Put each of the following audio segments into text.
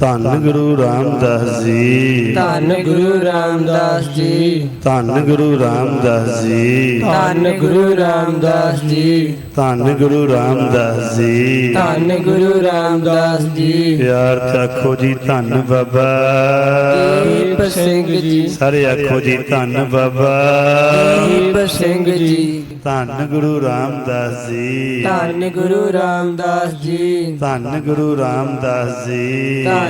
ਧੰਨ ਗੁਰੂ ਰਾਮਦਾਸ ਜੀ। ਧੰਨ ਗੁਰੂ ਰਾਮਦਾਸ ਜੀ। ਧੰਨ ਗੁਰੂ ਰਾਮਦਾਸ ਜੀ। ਧੰਨ ਗੁਰੂ ਰਾਮਦਾਸ ਜੀ। ਧੰਨ ਗੁਰੂ ਰਾਮਦਾਸ ਜੀ। ਧੰਨ ਗੁਰੂ ਰਾਮਦਾਸ ਜੀ। ਪਿਆਰ ਚਾਖੋ ਜੀ ਧੰਨ ਬਾਬਾ। ਦੀਪ ਸਿੰਘ ਜੀ। ਸਾਰੇ ਆਖੋ ਜੀ ਧੰਨ ਬਾਬਾ। ਦੀਪ ਸਿੰਘ ਜੀ। ਧੰਨ ਗੁਰੂ ਰਾਮਦਾਸ ਜੀ। ਧੰਨ ਗੁਰੂ ਰਾਮਦਾਸ ਜੀ। ਧੰਨ ਗੁਰੂ ਰਾਮਦਾਸ ਜੀ। ਧੰਨ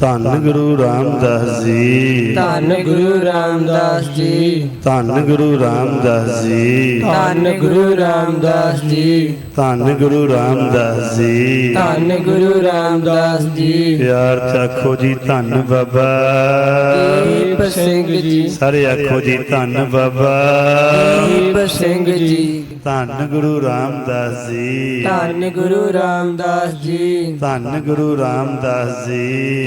ਧੰਨ ਗੁਰੂ ਰਾਮਦਾਸ ਜੀ। ਧੰਨ ਗੁਰੂ ਰਾਮਦਾਸ ਜੀ। ਧੰਨ ਗੁਰੂ ਰਾਮਦਾਸ ਜੀ। ਧੰਨ ਗੁਰੂ ਰਾਮਦਾਸ ਜੀ। ਧੰਨ ਗੁਰੂ ਰਾਮਦਾਸ ਜੀ। ਧੰਨ ਗੁਰੂ ਰਾਮਦਾਸ ਜੀ। ਪਿਆਰ ਚਾਖੋ ਜੀ ਧੰਨ ਬਾਬਾ। ਦੀਪ ਸਿੰਘ ਜੀ। ਸਾਰੇ ਆਖੋ ਜੀ ਧੰਨ ਬਾਬਾ। ਦੀਪ ਸਿੰਘ ਜੀ। ਧੰਨ ਗੁਰੂ ਰਾਮਦਾਸ ਜੀ। ਧੰਨ ਗੁਰੂ ਰਾਮਦਾਸ ਜੀ। ਧੰਨ ਗੁਰੂ ਰਾਮਦਾਸ ਜੀ।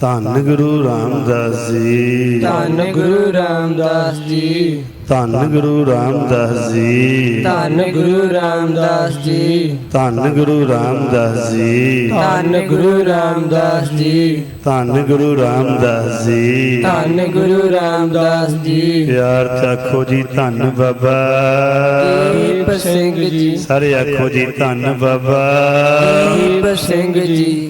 ਧੰਨ ਗੁਰੂ ਰਾਮਦਾਸ ਜੀ। ਧੰਨ ਗੁਰੂ ਰਾਮਦਾਸ ਜੀ। ਧੰਨ ਗੁਰੂ ਰਾਮਦਾਸ ਜੀ। ਧੰਨ ਗੁਰੂ ਰਾਮਦਾਸ ਜੀ। ਧੰਨ ਗੁਰੂ ਰਾਮਦਾਸ ਜੀ। ਧੰਨ ਗੁਰੂ ਰਾਮਦਾਸ ਜੀ। ਧੰਨ ਗੁਰੂ ਰਾਮਦਾਸ ਜੀ। ਧੰਨ ਗੁਰੂ ਰਾਮਦਾਸ ਜੀ। ਪਿਆਰ ਚਾਖੋ ਜੀ ਧੰਨ ਬਾਬਾ। ਦੀਪ ਸਿੰਘ ਜੀ। ਸਾਰੇ ਆਖੋ ਜੀ ਧੰਨ ਬਾਬਾ। ਦੀਪ ਸਿੰਘ ਜੀ।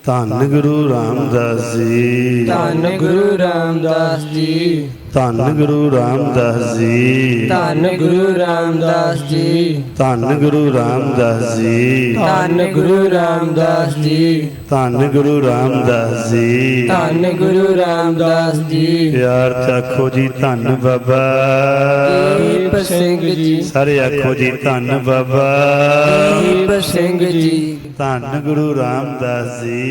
ਧੰਨ ਗੁਰੂ ਰਾਮਦਾਸ ਜੀ। ਧੰਨ ਗੁਰੂ ਰਾਮਦਾਸ ਜੀ। ਧੰਨ ਗੁਰੂ ਰਾਮਦਾਸ ਜੀ। ਧੰਨ ਗੁਰੂ ਰਾਮਦਾਸ ਜੀ। ਧੰਨ ਗੁਰੂ ਰਾਮਦਾਸ ਜੀ। ਧੰਨ ਗੁਰੂ ਰਾਮਦਾਸ ਜੀ। ਧੰਨ ਗੁਰੂ ਰਾਮਦਾਸ ਜੀ। ਧੰਨ ਗੁਰੂ ਰਾਮਦਾਸ ਜੀ। ਪਿਆਰ ਚਾਖੋ ਜੀ ਧੰਨ ਬਾਬਾ। ਦੀਪ ਸਿੰਘ ਜੀ। ਸਾਰੇ ਆਖੋ ਜੀ ਧੰਨ ਬਾਬਾ। ਦੀਪ ਸਿੰਘ ਜੀ। ਧੰਨ ਗੁਰੂ ਰਾਮਦਾਸ ਜੀ।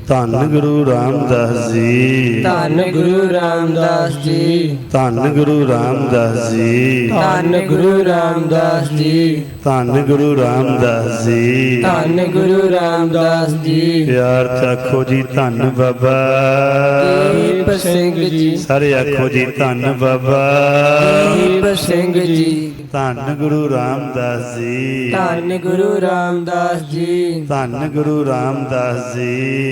ਧੰਨ ਗੁਰੂ ਰਾਮਦਾਸ ਜੀ। ਧੰਨ ਗੁਰੂ ਰਾਮਦਾਸ ਜੀ। ਧੰਨ ਗੁਰੂ ਰਾਮਦਾਸ ਜੀ। ਧੰਨ ਗੁਰੂ ਰਾਮਦਾਸ ਜੀ। ਧੰਨ ਗੁਰੂ ਰਾਮਦਾਸ ਜੀ। ਧੰਨ ਗੁਰੂ ਰਾਮਦਾਸ ਜੀ। ਪਿਆਰ ਚਾਖੋ ਜੀ ਧੰਨ ਬਾਬਾ। ਦੀਪ ਸਿੰਘ ਜੀ। ਸਾਰੇ ਆਖੋ ਜੀ ਧੰਨ ਬਾਬਾ। ਦੀਪ ਸਿੰਘ ਜੀ। ਧੰਨ ਗੁਰੂ ਰਾਮਦਾਸ ਜੀ। ਧੰਨ ਗੁਰੂ ਰਾਮਦਾਸ ਜੀ। ਧੰਨ ਗੁਰੂ ਰਾਮਦਾਸ ਜੀ।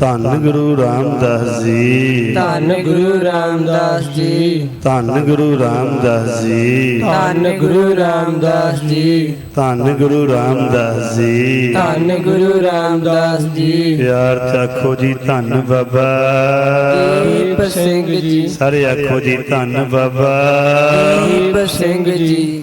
ਧੰਨ ਗੁਰੂ ਰਾਮਦਾਸ ਜੀ। ਧੰਨ ਗੁਰੂ ਰਾਮਦਾਸ ਜੀ। ਧੰਨ ਗੁਰੂ ਰਾਮਦਾਸ ਜੀ। ਧੰਨ ਗੁਰੂ ਰਾਮਦਾਸ ਜੀ। ਧੰਨ ਗੁਰੂ ਰਾਮਦਾਸ ਜੀ। ਧੰਨ ਗੁਰੂ ਰਾਮਦਾਸ ਜੀ। ਪਿਆਰ ਚਾਖੋ ਜੀ ਧੰਨ ਬਾਬਾ। ਦੀਪ ਸਿੰਘ ਜੀ। ਸਾਰੇ ਆਖੋ ਜੀ ਧੰਨ ਬਾਬਾ। ਦੀਪ ਸਿੰਘ ਜੀ।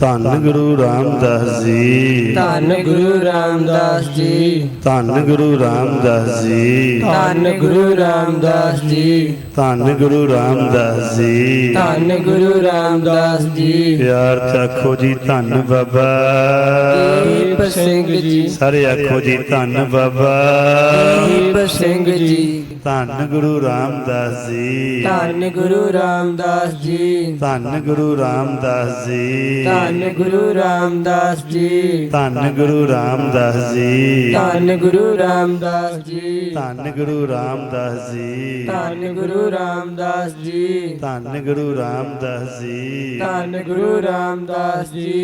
ਧੰਨ ਗੁਰੂ ਰਾਮਦਾਸ ਜੀ। ਧੰਨ ਗੁਰੂ ਰਾਮਦਾਸ ਜੀ। ਧੰਨ ਗੁਰੂ ਰਾਮਦਾਸ ਜੀ। ਧੰਨ ਗੁਰੂ ਰਾਮਦਾਸ ਜੀ। ਧੰਨ ਗੁਰੂ ਰਾਮਦਾਸ ਜੀ। ਧੰਨ ਗੁਰੂ ਰਾਮਦਾਸ ਜੀ। ਪਿਆਰ ਚਾਖੋ ਜੀ ਧੰਨ ਬਾਬਾ। ਦੀਪ ਸਿੰਘ ਜੀ ਸਾਰੇ ਆਖੋ ਜੀ ਧੰਨ ਬਾਬਾ ਦੀਪ ਸਿੰਘ ਜੀ ਧੰਨ ਗੁਰੂ ਰਾਮਦਾਸ ਜੀ ਧੰਨ ਗੁਰੂ ਰਾਮਦਾਸ ਜੀ ਧੰਨ ਗੁਰੂ ਰਾਮਦਾਸ ਜੀ ਧੰਨ ਗੁਰੂ ਰਾਮਦਾਸ ਜੀ ਧੰਨ ਗੁਰੂ ਰਾਮਦਾਸ ਜੀ ਧੰਨ ਗੁਰੂ ਰਾਮਦਾਸ ਜੀ ਧੰਨ ਗੁਰੂ ਰਾਮਦਾਸ ਜੀ ਧੰਨ ਗੁਰੂ ਰਾਮਦਾਸ ਜੀ ਧੰਨ ਗੁਰੂ ਰਾਮਦਾਸ ਜੀ ਧੰਨ ਗੁਰੂ ਰਾਮਦਾਸ ਜੀ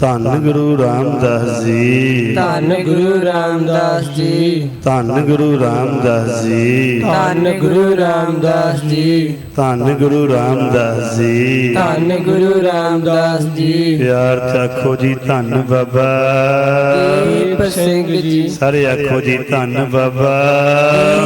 ਧੰਨ ਗੁਰੂ ਰਾਮਦਾਸ ਜੀ। ਧੰਨ ਗੁਰੂ ਰਾਮਦਾਸ ਜੀ। ਧੰਨ ਗੁਰੂ ਰਾਮਦਾਸ ਜੀ। ਧੰਨ ਗੁਰੂ ਰਾਮਦਾਸ ਜੀ। ਧੰਨ ਗੁਰੂ ਰਾਮਦਾਸ ਜੀ। ਧੰਨ ਗੁਰੂ ਰਾਮਦਾਸ ਜੀ। ਪਿਆਰ ਚਾਖੋ ਜੀ ਧੰਨ ਬਾਬਾ। ਦੀਪ ਸਿੰਘ ਜੀ। ਸਾਰੇ ਆਖੋ ਜੀ ਧੰਨ ਬਾਬਾ।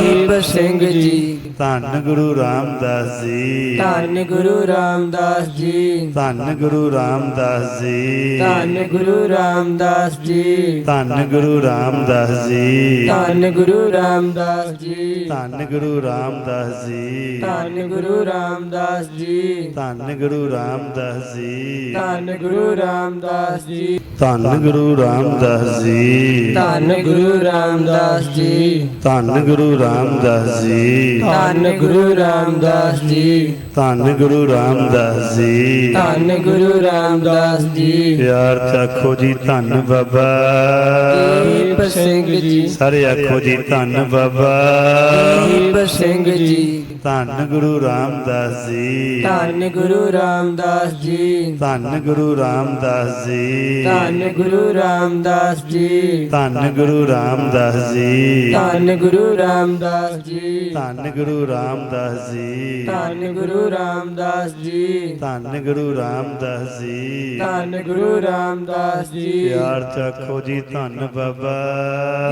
ਦੀਪ ਸਿੰਘ ਜੀ। ਧੰਨ ਗੁਰੂ ਰਾਮਦਾਸ ਜੀ। ਧੰਨ ਗੁਰੂ ਰਾਮਦਾਸ ਜੀ। ਧੰਨ ਗੁਰੂ ਰਾਮਦਾਸ ਜੀ। ਧੰਨ ਗੁਰੂ ਰਾਮਦਾਸ ਜੀ ਧੰਨ ਗੁਰੂ ਰਾਮਦਾਸ ਜੀ ਧੰਨ ਗੁਰੂ ਰਾਮਦਾਸ ਜੀ ਧੰਨ ਗੁਰੂ ਰਾਮਦਾਸ ਜੀ ਧੰਨ ਗੁਰੂ ਰਾਮਦਾਸ ਜੀ ਧੰਨ ਗੁਰੂ ਰਾਮਦਾਸ ਜੀ ਧੰਨ ਗੁਰੂ ਰਾਮਦਾਸ ਜੀ ਧੰਨ ਗੁਰੂ ਰਾਮਦਾਸ ਜੀ ਧੰਨ ਗੁਰੂ ਰਾਮਦਾਸ ਜੀ ਧੰਨ ਗੁਰੂ ਰਾਮਦਾਸ ਜੀ ਧੰਨ ਗੁਰੂ ਰਾਮਦਾਸ ਜੀ ਧੰਨ ਗੁਰੂ ਰਾਮਦਾਸ ਜੀ ਧੰਨ ਗੁਰੂ ਰਾਮਦਾਸ ਜੀ ਪਿਆਰ ਚਾਖੋ ਜੀ ਧੰਨ ਬਾਬਾ ਦੀਪ ਸਿੰਘ ਜੀ ਸਾਰੇ ਆਖੋ ਜੀ ਧੰਨ ਬਾਬਾ ਦੀਪ ਸਿੰਘ ਜੀ ਧੰਨ ਗੁਰੂ ਰਾਮਦਾਸ ਜੀ ਧੰਨ ਗੁਰੂ ਰਾਮਦਾਸ ਜੀ ਧੰਨ ਗੁਰੂ ਰਾਮਦਾਸ ਜੀ ਧੰਨ ਗੁਰੂ ਰਾਮਦਾਸ ਜੀ ਧੰਨ ਗੁਰੂ ਰਾਮਦਾਸ ਜੀ ਧੰਨ ਗੁਰੂ ਰਾਮਦਾਸ ਜੀ ਧੰਨ ਗੁਰੂ ਰਾਮਦਾਸ ਜੀ ਧੰਨ ਗੁਰੂ ਰਾਮਦਾਸ ਜੀ ਧੰਨ ਗੁਰੂ ਰਾਮਦਾਸ ਜੀ ਧੰਨ ਗੁਰੂ ਰਾਮਦਾਸ ਜੀ। ਪਿਆਰ ਚਾਖੋ ਜੀ ਧੰਨ ਬਾਬਾ।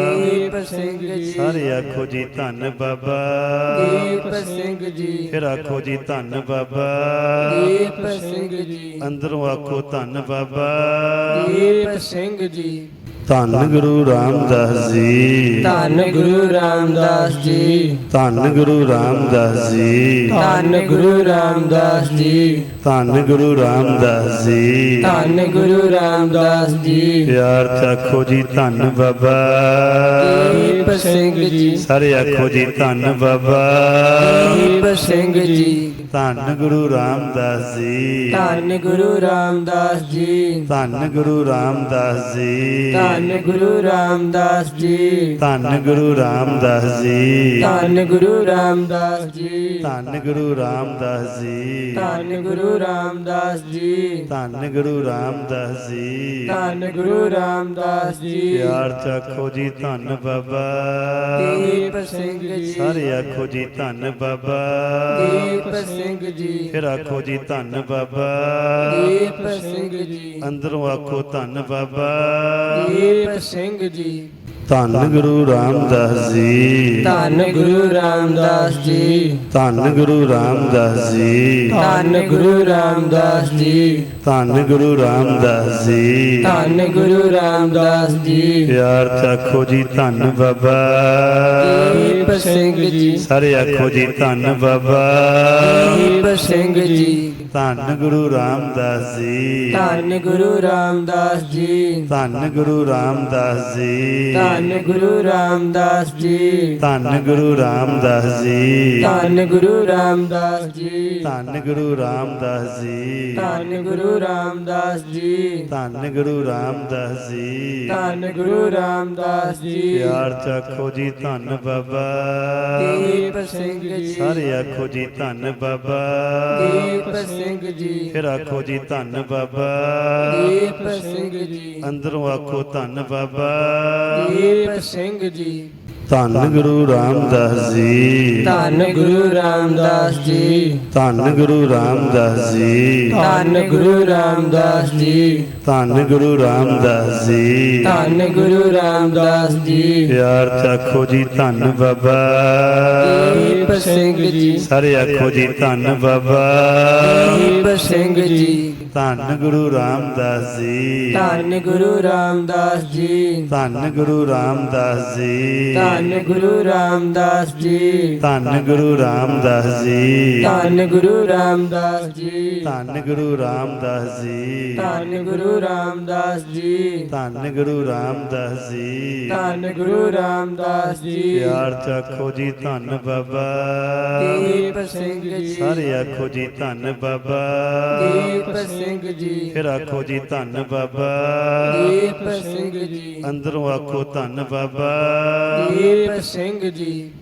ਦੀਪ ਸਿੰਘ ਜੀ। ਸਾਰੇ ਆਖੋ ਜੀ ਧੰਨ ਬਾਬਾ। ਦੀਪ ਸਿੰਘ ਜੀ। ਫਿਰ ਆਖੋ ਜੀ ਧੰਨ ਬਾਬਾ। ਦੀਪ ਸਿੰਘ ਜੀ। ਅੰਦਰੋਂ ਆਖੋ ਧੰਨ ਬਾਬਾ। ਦੀਪ ਸਿੰਘ ਜੀ। ਧੰਨ ਗੁਰੂ ਰਾਮਦਾਸ ਜੀ। ਧੰਨ ਗੁਰੂ ਰਾਮਦਾਸ ਜੀ। ਧੰਨ ਗੁਰੂ ਰਾਮਦਾਸ ਜੀ। ਧੰਨ ਗੁਰੂ ਰਾਮਦਾਸ ਜੀ। ਧੰਨ ਗੁਰੂ ਰਾਮਦਾਸ ਜੀ। ਧੰਨ ਗੁਰੂ ਰਾਮਦਾਸ ਜੀ। ਪਿਆਰ ਚਾਖੋ ਜੀ ਧੰਨ ਬਾਬਾ। ਦੀਪ ਸਿੰਘ ਜੀ। ਸਾਰੇ ਆਖੋ ਜੀ ਧੰਨ ਬਾਬਾ। ਦੀਪ ਸਿੰਘ ਜੀ। ਧੰਨ ਗੁਰੂ ਰਾਮਦਾਸ ਜੀ। ਧੰਨ ਗੁਰੂ ਰਾਮਦਾਸ ਜੀ। ਧੰਨ ਗੁਰੂ ਰਾਮਦਾਸ ਜੀ। ਧੰਨ ਗੁਰੂ ਰਾਮਦਾਸ ਜੀ। ਧੰਨ ਗੁਰੂ ਰਾਮਦਾਸ ਜੀ। ਧੰਨ ਗੁਰੂ ਰਾਮਦਾਸ ਜੀ। ਧੰਨ ਗੁਰੂ ਰਾਮਦਾਸ ਜੀ। ਧੰਨ ਗੁਰੂ ਰਾਮਦਾਸ ਜੀ। ਧੰਨ ਗੁਰੂ ਰਾਮਦਾਸ ਜੀ। ਧੰਨ ਗੁਰੂ ਰਾਮਦਾਸ ਜੀ। ਪਿਆਰ ਚਾਖੋ ਜੀ ਧੰਨ ਬਾਬਾ। ਦੀਪ ਸਿੰਘ ਜੀ। ਸਾਰੇ ਆਖੋ ਜੀ ਧੰਨ ਬਾਬਾ। ਦੀਪ ਸਿੰਘ ਜੀ। ਫਿਰ ਆਖੋ ਜੀ ਧੰਨ ਬਾਬਾ। ਦੀਪ ਸਿੰਘ ਜੀ। ਅੰਦਰੋਂ ਆਖੋ ਧੰਨ ਬਾਬਾ। ਦੀਪ ਸਿੰਘ ਜੀ। ਧੰਨ ਗੁਰੂ ਰਾਮਦਾਸ ਜੀ। ਧੰਨ ਗੁਰੂ ਰਾਮਦਾਸ ਜੀ। ਧੰਨ ਗੁਰੂ ਰਾਮਦਾਸ ਜੀ। ਧੰਨ ਗੁਰੂ ਰਾਮਦਾਸ ਜੀ। ਧੰਨ ਗੁਰੂ ਰਾਮਦਾਸ ਜੀ। ਧੰਨ ਗੁਰੂ ਰਾਮਦਾਸ ਜੀ। ਪਿਆਰ ਚਾਖੋ ਜੀ ਧੰਨ ਬਾਬਾ। ਦੀਪ ਸਿੰਘ ਜੀ। ਸਾਰੇ ਆਖੋ ਜੀ ਧੰਨ ਬਾਬਾ। ਦੀਪ ਸਿੰਘ ਜੀ। ਧੰਨ ਗੁਰੂ ਰਾਮਦਾਸ ਜੀ ਧੰਨ ਗੁਰੂ ਰਾਮਦਾਸ ਜੀ ਧੰਨ ਗੁਰੂ ਰਾਮਦਾਸ ਜੀ ਧੰਨ ਗੁਰੂ ਰਾਮਦਾਸ ਜੀ ਧੰਨ ਗੁਰੂ ਰਾਮਦਾਸ ਜੀ ਧੰਨ ਗੁਰੂ ਰਾਮਦਾਸ ਜੀ ਧੰਨ ਗੁਰੂ ਰਾਮਦਾਸ ਜੀ ਧੰਨ ਗੁਰੂ ਰਾਮਦਾਸ ਜੀ ਧੰਨ ਗੁਰੂ ਰਾਮਦਾਸ ਜੀ ਧੰਨ ਗੁਰੂ ਰਾਮਦਾਸ ਜੀ ਪਿਆਰ ਚਾਖੋ ਜੀ ਧੰਨ ਬਾਬਾ ਦੀਪ ਸਿੰਘ ਜੀ ਸਾਰੇ ਆਖੋ ਜੀ ਧੰਨ ਬਾਬਾ ਦੀਪ ਸਿੰਘ ਸਿੰਘ ਜੀ। ਫਿਰ ਆਖੋ ਜੀ ਧੰਨ ਬਾਬਾ। ਦੀਪ ਸਿੰਘ ਜੀ। ਅੰਦਰੋਂ ਆਖੋ ਧੰਨ ਬਾਬਾ। ਦੀਪ ਸਿੰਘ ਜੀ। ਧੰਨ ਗੁਰੂ ਰਾਮਦਾਸ ਜੀ। ਧੰਨ ਗੁਰੂ ਰਾਮਦਾਸ ਜੀ। ਧੰਨ ਗੁਰੂ ਰਾਮਦਾਸ ਜੀ। ਧੰਨ ਗੁਰੂ ਰਾਮਦਾਸ ਜੀ। ਧੰਨ ਗੁਰੂ ਰਾਮਦਾਸ ਜੀ। ਧੰਨ ਗੁਰੂ ਰਾਮਦਾਸ ਜੀ। ਪਿਆਰ ਚਾਖੋ ਜੀ ਧੰਨ ਬਾਬਾ। ਦੀਪ ਸਿੰਘ ਜੀ। ਸਾਰੇ ਆਖੋ ਜੀ ਧੰਨ ਬਾਬਾ। ਦੀਪ ਸਿੰਘ ਜੀ। ਧੰਨ ਗੁਰੂ ਰਾਮਦਾਸ ਜੀ ਧੰਨ ਗੁਰੂ ਰਾਮਦਾਸ ਜੀ ਧੰਨ ਗੁਰੂ ਰਾਮਦਾਸ ਜੀ ਧੰਨ ਗੁਰੂ ਰਾਮਦਾਸ ਜੀ ਧੰਨ ਗੁਰੂ ਰਾਮਦਾਸ ਜੀ ਧੰਨ ਗੁਰੂ ਰਾਮਦਾਸ ਜੀ ਧੰਨ ਗੁਰੂ ਰਾਮਦਾਸ ਜੀ ਧੰਨ ਗੁਰੂ ਰਾਮਦਾਸ ਜੀ ਧੰਨ ਗੁਰੂ ਰਾਮਦਾਸ ਜੀ ਧੰਨ ਗੁਰੂ ਰਾਮਦਾਸ ਜੀ ਪਿਆਰ ਚਾਖੋ ਜੀ ਧੰਨ ਬਾਬਾ ਦੀਪ ਸਿੰਘ ਜੀ ਸਾਰੇ ਆਖੋ ਜੀ ਧੰਨ ਬਾਬਾ ਦੀਪ ਸਿੰਘ ਜੀ। ਫਿਰ ਆਖੋ ਜੀ ਧੰਨ ਬਾਬਾ। ਦੀਪ ਸਿੰਘ ਜੀ। ਅੰਦਰੋਂ ਆਖੋ ਧੰਨ ਬਾਬਾ। ਦੀਪ ਸਿੰਘ ਜੀ।